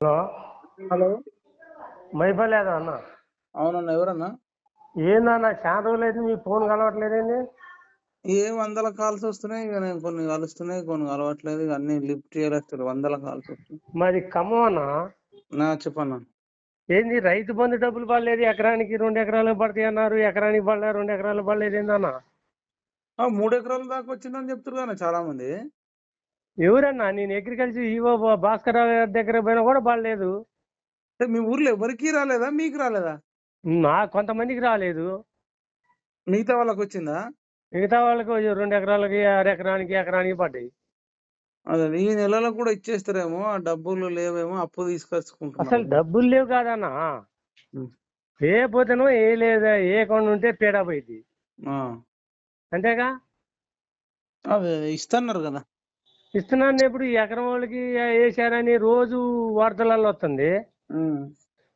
Hello? Hello? మైపల్లేదా అన్న? అవునన్నా ఎవరన్నా? ఏందన్న చాలా అయితే మీ ఫోన్ కలవట్లేదండి ఏ వందల కాల్స్ వస్తున్నాయి ఇక నేను కొన్ని కలుస్తున్నాయి కొన్ని కలవట్లేదు ఇక అన్ని లిఫ్ట్ చేయలేదు వందల కాల్స్ వస్తున్నాయి. మరి ఖమ్మం అన్న? నా చెప్పన్నా. ఏంది రైతు బంధు డబ్బులు పడలేదు ఎకరానికి రెండు ఎకరాలు పడతాయి అన్నారు ఎకరానికి పడలే రెండు ఎకరాలు పడలేదు ఏందన్న? మూడు ఎకరాల దాకా వచ్చిందని చెప్తున్నారు కదా చాలా మంది ఎవరన్నా? నేను అగ్రికల్చర్ ఈవో భాస్కర్ రావు గారి దగ్గర పోయినా కూడా అంటే మీ ఊర్లో ఎవరికి రాలేదా? మీకు రాలేదా? నా కొంతమందికి రాలేదు. మిగతా వాళ్ళకి వచ్చిందా? మిగతా వాళ్ళకి రెండు ఎకరాలకి ఎకరానికి ఎకరానికి పడ్డాయి. అదే ఈ నెలలో కూడా ఇచ్చేస్తారేమో ఆ డబ్బులు లేవేమో అప్పు అసలు తీసుకొచ్చుకుంటున్నారు డబ్బులు లేవు కాదన్న. ఏ పోతేనో ఏ లేదా ఏ కొండ ఉంటే పేడా పోయింది అంతేగా? అదే ఇస్తున్నారు కదా. ఇస్తున్నాను ఇప్పుడు ఈ ఎకరం వాళ్ళకి వేసారని రోజు వార్తలలో వస్తుంది.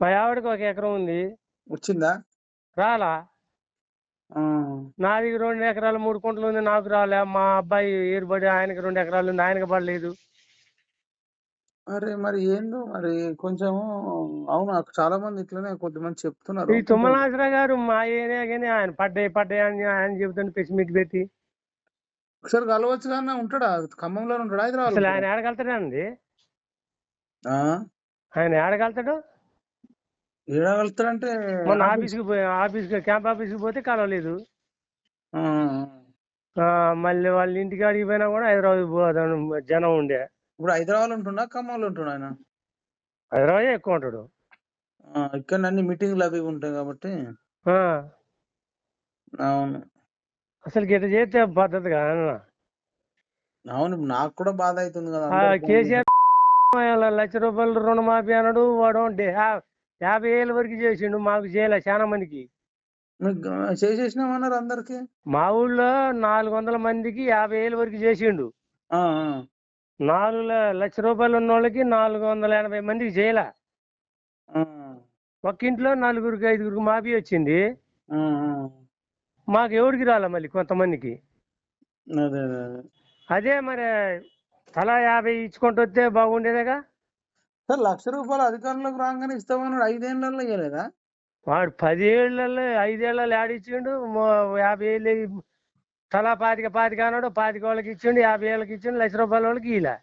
మా ఆవిడకి ఒక ఎకరం ఉంది. వచ్చిందా? రాలా? నాది రెండు ఎకరాలు మూడు కుంటలు ఉంది నాకు రాలే. మా అబ్బాయి ఏరుబడి ఆయనకి రెండు ఎకరాలు ఉంది ఆయనకి పడలేదు. అరే మరి ఏందో మరి? కొంచెం అవును? నాకు చాలా మంది ఇట్లనే కొంతమంది చెప్తున్నారు. ఈ తుమ్మలాసరా గారు మా ఏరియా కానీ ఆయన పడ్డాయి పడ్డాయి అని ఆయన చెబుతుంటే పెసిమిట్ పెట్టి. ఒకసారి కలవచ్చు కానీ ఉంటాడా? ఖమ్మంలో ఉంటాడా హైదరాబాద్ అసలు ఆయన ఏడగలుగుతాడండి ఆ? ఆయన ఏడగలుగుతాడు ఏడగలుగుతాడంటే మొన్న ఆఫీస్కి పోయి ఆఫీస్కి క్యాంప్ ఆఫీస్కి పోతే కలవలేదు. మళ్ళీ వాళ్ళ ఇంటికి అడిగి పోయినా కూడా హైదరాబాద్ జనం ఉండే. ఇప్పుడు హైదరాబాద్ ఉంటున్నా ఖమ్మంలో ఉంటున్నా ఆయన? హైదరాబాద్ ఎక్కువ ఉంటాడు. ఇక్కడ అన్ని మీటింగ్లు అవి ఉంటాయి కాబట్టి. అవును. అసలు గిట్ట చేస్తే పద్ధతి కాదన్న అవును నాకు కూడా బాధ అవుతుంది కదా. కేసీఆర్ లక్ష రూపాయలు రుణమాఫీ అన్నాడు వాడు యాభై ఏళ్ళ వరకు చేసిండు మాకు చేయలే చాలా మందికి. చేసేసినామన్నారు అందరికి? మా ఊళ్ళో నాలుగు వందల మందికి యాభై ఏళ్ళ వరకు చేసిండు. నాలుగు లక్ష రూపాయలు ఉన్న వాళ్ళకి నాలుగు వందల ఎనభై మందికి చేయలే. ఆ, ఒక్క ఇంట్లో నలుగురికి ఐదుగురికి మాఫీ వచ్చింది. మాకు ఎవరికి రాలే మళ్ళీ కొంతమందికి? అదే అదే అదే. అదే మరి తలా యాభై ఇచ్చుకుంటూ వస్తే బాగుండేదేగా? సార్ లక్ష రూపాయలు అధికారంలోకి రాగానే ఇస్తామన్నాడు. ఐదేళ్ళలో ఇవ్వలేదా వాడు పదేళ్ళలో ఐదేళ్ళలో ఆడిచ్చిండు యాభై ఏళ్ళు తలా పాతిక పాతిక అన్నాడు. పాతిక వాళ్ళకి ఇచ్చిండు యాభై ఏళ్ళకి ఇచ్చిండు. లక్ష రూపాయల వాళ్ళకి ఇలా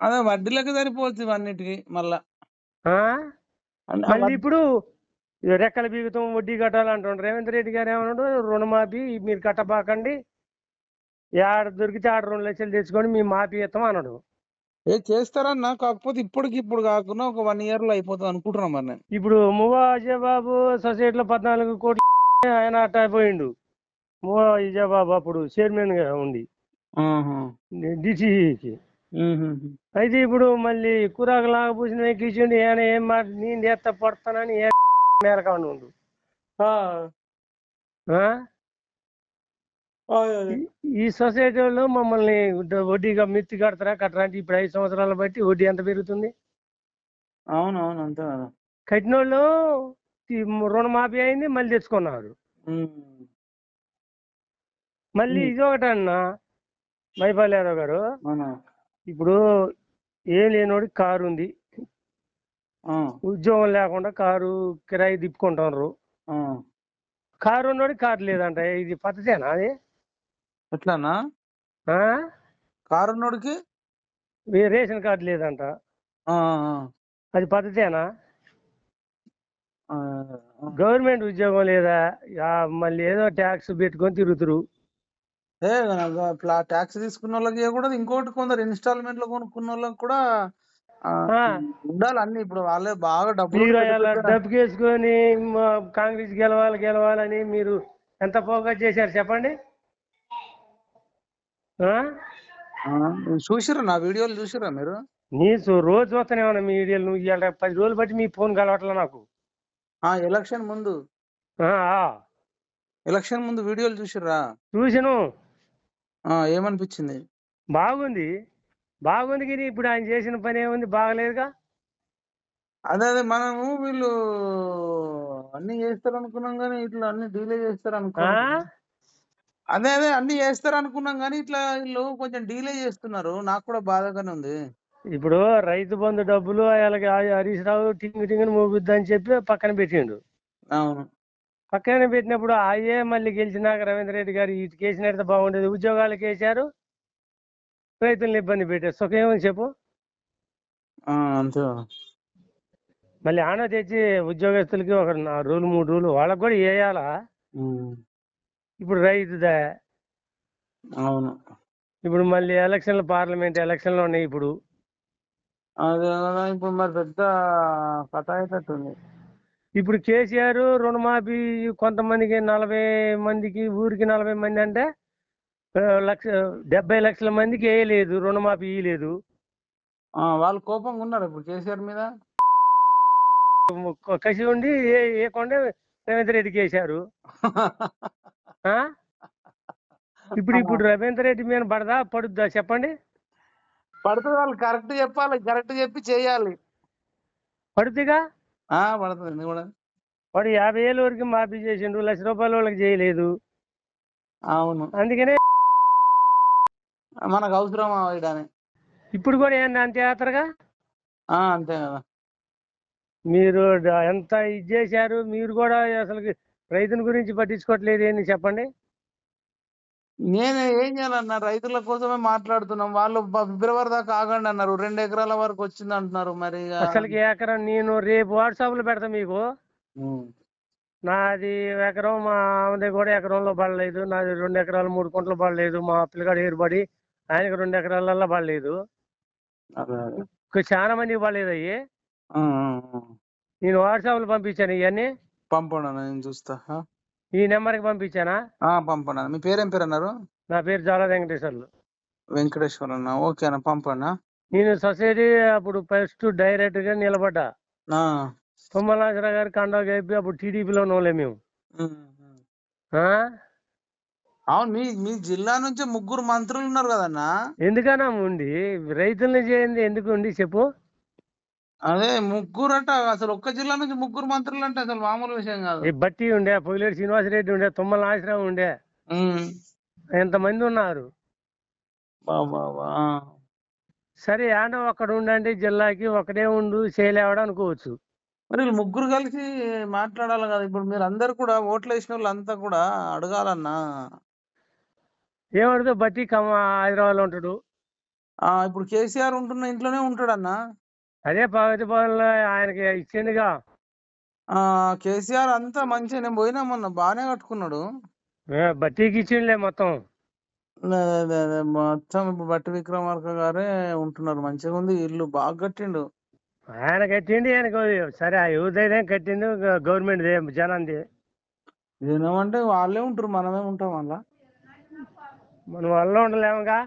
అదే వడ్డీలకు సరిపోతుంది అన్నిటికి మళ్ళా. ఇప్పుడు రెక్కల బీగుతాం వడ్డీ కట్టాలంటుండ్రు రేవంత్ రెడ్డి గారు ఏమన్నాడు? రుణమాఫీ మీరు కట్టబాకండి. ఆడ దొరికితే ఆడ రెండు లక్షలు తెచ్చుకొని మేము మాఫీ ఇస్తాం అన్నాడు. ఏ చేస్తారన్నా? కాకపోతే ఇప్పటికి ఇప్పుడు కాకుండా ఒక వన్ ఇయర్లో అయిపోతుంది అనుకుంటున్నా మరి నేను. ఇప్పుడు మువ్వా అజయబాబు సొసైటీలో పద్నాలుగు కోట్లు ఆయన అట్ట అయిపోయిండు. మువ్వా అజయబాబు అప్పుడు చైర్మన్గా ఉండి. మ్మ్. అయితే ఇప్పుడు మళ్ళీ కూరాకు లాగా పూసిన ఎక్కించిండు ఆయన ఏం మాట? నేను చేస్తా పడతానని ఏ మేరకాండు ఉండు. ఈ- సొసైటీ వాళ్ళు మమ్మల్ని వడ్డీగా మిత్తి కడతారా కట్టరా అంటే ఇప్పుడు ఐదు సంవత్సరాలు బట్టి వడ్డీ ఎంత పెరుగుతుంది? అవును అవును అంతే కదా. కట్టిన వాళ్ళు రుణమాఫీ అయింది మళ్ళీ తెచ్చుకున్నారు. మళ్ళీ. ఇది ఒకటన్నా మైపాల్ యాదవ్ గారు. ఇప్పుడు ఏం లేనోడికి కారు ఉంది ఉద్యోగం లేకుండా కారు కిరాయి తిప్పుకుంటున్నారు. కారు ఉన్నోడికి కారు లేదంట. ఇది పద్ధతేనా అది? ఎట్లానా ఆ? కారు ఉన్నోడికి? రేషన్ కార్డు లేదంట. అది పద్ధతేనా. గవర్నమెంట్ ఉద్యోగం లేదా? మళ్ళీ ఏదో ట్యాక్స్ పెట్టుకొని తిరుగుతురు. ట్యాక్స్ తీసుకున్న వాళ్ళకి ఇవ్వకూడదు. ఇంకోటి కొందరు ఇన్స్టాల్మెంట్లో కొనుక్కున్న వాళ్ళకి కూడా. ఉండాలి అన్ని. ఇప్పుడు వాళ్ళే బాగా డబ్బులు. డబ్బుకేసుకొని మా కాంగ్రెస్ గెలవాలి గెలవాలని మీరు ఎంత పోగా చేశారు చెప్పండి? చూసిర్రా నా వీడియోలు చూసిర్రా మీరు? నీ సో- రోజు చూస్తూనే ఉన్నా మీ వీడియోలు. నువ్వు ఇవాళ పది రోజులు బట్టి మీ ఫోన్ కలవట్లే నాకు. ఆ ఎలక్షన్ ముందు. ఆ, ఆ. ఎలక్షన్ ముందు వీడియోలు చూసిర్రా? చూసాను. ఆ, ఏమనిపించింది? బాగుంది. బాగుంది కానీ ఇప్పుడు ఆయన చేసిన పని ఏముంది? బాగలేదుగా? అదే అదే మనము వీళ్ళు అన్ని చేస్తారు అనుకున్నాం కానీ ఇట్లా అన్ని డీలే చేస్తారు? అనుకున్నాం అదే అదే అన్ని చేస్తారు అనుకున్నాం కానీ ఇట్లా వీళ్ళు కొంచెం డీలే చేస్తున్నారు. నాకు కూడా బాధగానే ఉంది. ఇప్పుడు రైతు బంధు డబ్బులు ఆ- హరీష్ రావు టింగ్ టింగ్ అని చెప్పి పక్కన పెట్టిండు. అవును. పక్కన పెట్టినప్పుడు అయ్యే మళ్ళీ గెలిచినాక రవీంద్ర రెడ్డి గారు ఇటు కేసినట్టు బాగుండేది. ఉద్యోగాలకు వేశారు రైతులను ఇబ్బంది పెట్టారు సుఖమేమని చెప్పు? అంతే. మళ్ళీ ఆన తెచ్చి ఉద్యోగస్తులకి ఒక నాలుగు రోజులు మూడు రోజులు వాళ్ళకి కూడా వేయాలా ఇప్పుడు రైతుదా? అవును. ఇప్పుడు మళ్ళీ ఎలక్షన్లు పార్లమెంట్ ఎలక్షన్లు ఉన్నాయి ఇప్పుడు. అదే ఇప్పుడు మరి పెద్ద కథ అయ్యేటట్టుంది ఇప్పుడు కేసీఆర్ రుణమాఫీ కొంతమందికి నలభై మందికి ఊరికి నలభై మంది అంటే లక్ష డెబ్బై లక్షల మందికి వేయలేదు రుణమాఫీ ఇయ్యలేదు. ఆ, వాళ్ళు కోపంగా ఉన్నారు ఇప్పుడు కేసీఆర్ మీద. కసి ఉండి ఏ ఏకుండా రేవంత్ రెడ్డికి వేశారు ఆ? ఇప్పుడు ఇప్పుడు రవీంద్ర రెడ్డి మీద పడదా పడుద్దా చెప్పండి. పడుతుంది వాళ్ళు కరెక్ట్ చెప్పాలి కరెక్ట్ చెప్పి చేయాలి. పడుద్దిగా? ఆ పడుతుంది కూడా వాడు యాభై ఏళ్ళ వరకు మాఫీ చేసిండు లక్ష రూపాయల వాళ్ళకి చేయలేదు. అవును. అందుకనే మనకు అవసరమా వేయడానికి? ఇప్పుడు కూడా ఏంది అంతే యాత్రగా ఆ, అంతే కదా. మీరు డ- ఎంత ఇది చేశారు మీరు కూడా అసలు రైతుల గురించి పట్టించుకోవట్లేదు ఏంది చెప్పండి? నేను ఏం చేయాలన్నా రైతుల కోసమే మాట్లాడుతున్నాం. వాళ్ళు బ- ఫిబ్రవరి దాకా ఆగండి అన్నారు. రెండు ఎకరాల వరకు వచ్చింది అంటున్నారు మరి ఇక అసలుకి ఎకరం నేను రేపు వాట్సాప్లో పెడతా మీకు. ఉమ్. నాది ఎకరం మా ఆమెది కూడా ఎకరంలో పడలేదు. నాది రెండు ఎకరాలు మూడు కుంటలు పడలేదు. మా పిల్లగాడు ఏరుబడి ఆయనకి రెండు ఎకరాలల్లో పడలేదు. చాలా మందికి పడలేదు అయ్యి. నేను వాట్సాప్లో పంపించాను ఇవన్నీ. పంపండి నేను చూస్తా? ఈ నెంబర్కి పంపించానా? ఆ, పంపండి అన్న. మీ పేరేం పేరు అన్నారు? నా పేరు జాల వెంకటేశ్వర్లు. వెంకటేశ్వర అన్న. ఓకే అన్న పంపండి ఆ? నేను సొసైటీ అప్పుడు ఫస్ట్ డైరెక్ట్గా నిలబడ్డా. తుమ్మలాసరావు గారి కండా కలిపి అప్పుడు టీడీపీలో ఉన్నోళ్ళే మేము? అవును మీ మీ జిల్లా నుంచి ముగ్గురు మంత్రులు ఉన్నారు కదన్నా? ఎందుకన్నా ఉండి? రైతుల్ని చేయండి ఎందుకు ఉండి? చెప్పు. అదే ముగ్గురు అంట అసలు ఒక్క జిల్లా నుంచి ముగ్గురు మంత్రులు అంటే అసలు మామూలు విషయం కాదు. ఈ బట్టి ఉండే పొగిలేరు శ్రీనివాసరెడ్డి ఉండే తుమ్మల నాగేశ్వరరావు ఉండే. ఎంతమంది ఉన్నారు. సరే ఆడ ఒక్కడ ఉండండి జిల్లాకి ఒకడే ఉండు చేయలేవడం అనుకోవచ్చు. మరి ముగ్గురు కలిసి మాట్లాడాలి కదా. ఇప్పుడు మీరు అందరు కూడా ఓట్లు వేసిన వాళ్ళు అంతా కూడా అడగాలన్నా. ఏమడుతో బట్టి హైదరాబాద్లో ఉంటాడు. ఆ ఇప్పుడు కేసీఆర్ ఉంటున్న ఇంట్లోనే ఉంటాడన్నా. అదే ప్రగతి భవన్లో ఆయనకి ఇచ్చిందిగా ఆ కేసీఆర్ అంతా మంచిగా నేను పోయినా మొన్న బాగానే కట్టుకున్నాడు. బట్టీకి ఇచ్చిండులే మొత్తం. మొత్తం ఇప్పుడు బట్టి విక్రమార్క గారే ఉంటున్నారు. మంచిగా ఉంది. ఇల్లు బాగా కట్టిండు. ఆయన కట్టిండి ఆయనకు సరే ఆ కట్టింది గవర్నమెంట్ జనంది. ఏమంటే వాళ్ళే ఉంటారు మనమే ఉంటాం అలా. మనం వల్ల ఉండలేముగా.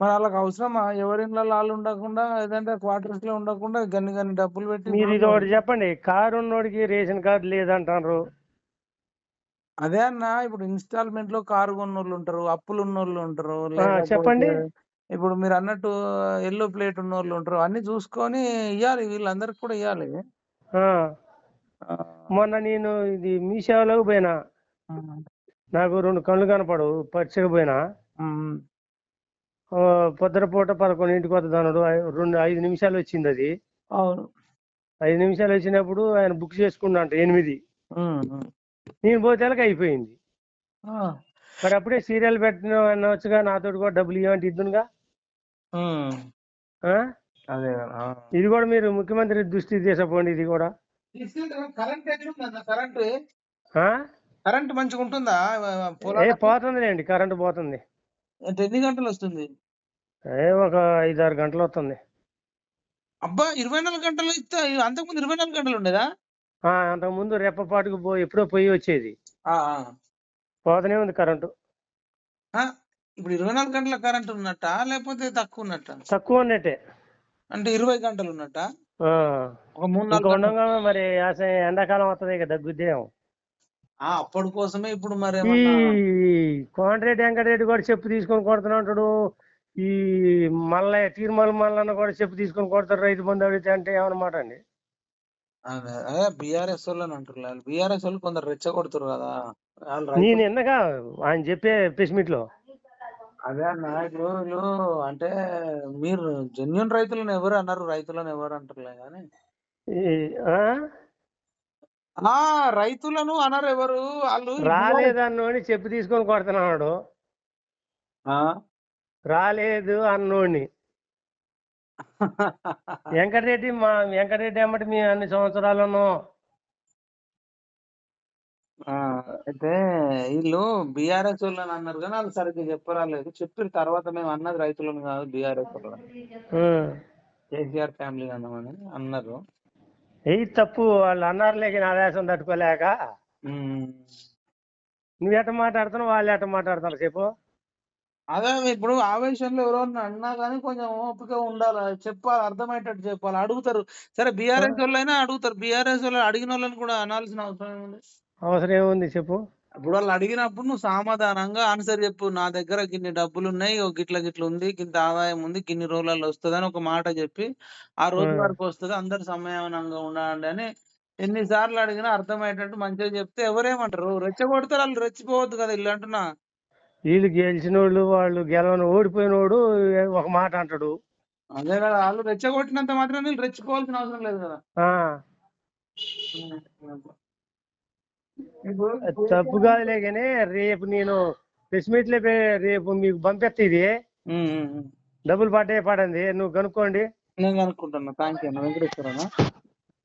మరి వాళ్ళకి అవసరమా? ఎవరి ఇళ్ళలో వాళ్ళు ఉండకుండా ఏదంటే క్వార్టర్స్లో ఉండకుండా గన్ని గన్ని డబ్బులు పెట్టి మీరు ఇది ఒకటి చెప్పండి కారు ఉన్నోడికి రేషన్ కార్డు లేదంటారు అదే అన్న ఇప్పుడు ఇన్స్టాల్మెంట్లో కారు కొన్నోళ్ళు ఉంటారు అప్పులు ఉన్నోళ్ళు ఉంటారు చెప్పండి. ఇప్పుడు మీరు అన్నట్టు ఎల్లో ప్లేట్ ఉన్నోళ్ళు ఉంటారు అన్ని చూసుకొని ఇవ్వాలి వీళ్ళందరికి కూడా ఇవ్వాలి మొన్న నేను ఇది మీ సేవలోకి పోయినా. నాకు రెండు కళ్ళు కనపడవు పరీక్షకు పోయినా. ఆ, పొద్దునపూట పదకొండింటికి వద్దన్నాడు రెండు ఐదు నిమిషాలు వచ్చింది అది. అవును. ఐదు నిమిషాలు వచ్చినప్పుడు ఆయన బుక్ చేసుకున్నాంట ఎనిమిది. నేను పోతేలకు అయిపోయింది. ఆ, మరి అప్పుడే సీరియల్ పెట్టిన అనవచ్చుగా నాతోటి కూడా డబ్బులు ఇవ్వమంటే ఇద్దునుగా. ఇది కూడా మీరు ముఖ్యమంత్రి దృష్టికి తీసుకుపోండి ఇది కూడా. కరెంట్ కరెంట్ మంచిగా ఉంటుందా? పొలాలకు? పోతుందిలేండి కరెంట్ పోతుంది. అంటే ఎన్ని గంటలు వస్తుంది ఏ ఒక ఐదు ఆరు గంటలు వస్తుంది అబ్బా ఇరవై నాలుగు గంటలు ఇస్తే అంతకుముందు ఇరవై నాలుగు గంటలు ఉండేదా? అంతకుముందు రెప్పపాటుకు పో ఎప్పుడో పోయి వచ్చేది. ఆ, ఆ. పోతూనే ఉంది కరెంటు. ఆ, ఇప్పుడు ఇరవై నాలుగు గంటల కరెంట్ ఉన్నట్ట? లేకపోతే తక్కువ ఉన్నట్ట? తక్కువ ఉన్నట్టే. అంటే ఇరవై గంటలు ఉన్నట్ట? ఆ. ఒక మూడు నాలుగు మరి ఎండాకాలం వస్తుంది ఇక దగ్గుద్దేం ఆ, అప్పటి కోసమే ఇప్పుడు మరి కోమటిరెడ్డి వెంకటరెడ్డి కూడా చెప్పు తీసుకొని కొడుతున్నా అంటాడు. ఈ మల్ల తీర్మల మల్లన్న కూడా చెప్పు తీసుకొని కొడతారు రైతు బంధు అడిగితే అంటే ఏమన్నమాట అండి? అదే బీఆర్ఎస్ వాళ్ళు అని అంటారు బీఆర్ఎస్ వాళ్ళు కొందరు రెచ్చగొడుతారు కదా. నేను ఎన్నగా ఆయన చెప్పే ప్రెస్ మీట్లో అదే అన్న ఇప్పుడు అంటే మీరు జెన్యున్ రైతులను ఎవరు అన్నారు? రైతులను ఎవరు అంటారులే కానీ ఆ? రైతులను అనరు ఎవరు. వాళ్ళు రాలేదన్నోని చెప్పి తీసుకొని కొడుతున్నాడు ఆ? రాలేదు అన్నోడిని. వెంకటరెడ్డి మా వెంకటరెడ్డి అమ్మటి మీ అన్ని సంవత్సరాలను ఆ, అయితే వీళ్ళు బీఆర్ఎస్ వాళ్ళని అన్నారు కానీ వాళ్ళు సరిగ్గా చెప్పరాలేదు. చెప్పిన తర్వాత మేము అన్నది రైతులను కాదు బీఆర్ఎస్ కేసీఆర్ ఫ్యామిలీ అన్నామని అన్నారు. ఎయి తప్పు వాళ్ళు అన్నారులే కానీ ఆవేశం తట్టుకోలేక. నువ్వు ఎట్ట మాట్లాడుతున్నావు వాళ్ళు ఎట్ట మాట్లాడతారు చెప్పు. అదే ఇప్పుడు ఆవేశంలో ఎవరన్నా అన్నా కానీ కొంచెం ఓపిక ఉండాలి? చెప్పాలి అర్థమయ్యేటట్టు చెప్పాలి. అడుగుతారు. సరే బీఆర్ఎస్ వాళ్ళైనా అడుగుతారు. బీఆర్ఎస్ వాళ్ళు అడిగిన వాళ్ళని కూడా అనాల్సిన అవసరం ఏముంది? అవసరం ఏముంది చెప్పు. ఇప్పుడు వాళ్ళు అడిగినప్పుడు నువ్వు సమాధానంగా ఆన్సర్ చెప్పు. నా దగ్గర గిన్ని డబ్బులు ఉన్నాయి ఓ గిట్ల గిట్ల ఉంది గింత ఆదాయం ఉంది గిన్ని రోజులలో వస్తుంది అని ఒక మాట చెప్పి ఆ రోజు. వరకు వస్తుంది అందరు సమయానంగా ఉండండి అని ఎన్నిసార్లు అడిగినా అర్థమయ్యేటట్టు మంచిగా చెప్తే ఎవరేమంటారు? రెచ్చగొడతారు వాళ్ళు రెచ్చిపోవద్దు కదా ఇల్లు అంటున్నా. వీళ్ళు గెలిచినోళ్ళు వాళ్ళు గెలవని ఓడిపోయినోడు ఒక మాట అంటాడు. అదే కదా వాళ్ళు రెచ్చగొట్టినంత మాత్రం వీళ్ళు రెచ్చిపోవాల్సిన అవసరం లేదు కదా. తప్పు కాదులే కానీ రేపు నేను ప్రెస్ మీట్ రేపు మీకు పంపిస్తా ఇది. పడ్డాయి పడండి నువ్వు కనుక్కోండి. నేను అనుకుంటున్నా థ్యాంక్ యూ అన్న. వెంకటేశ్వర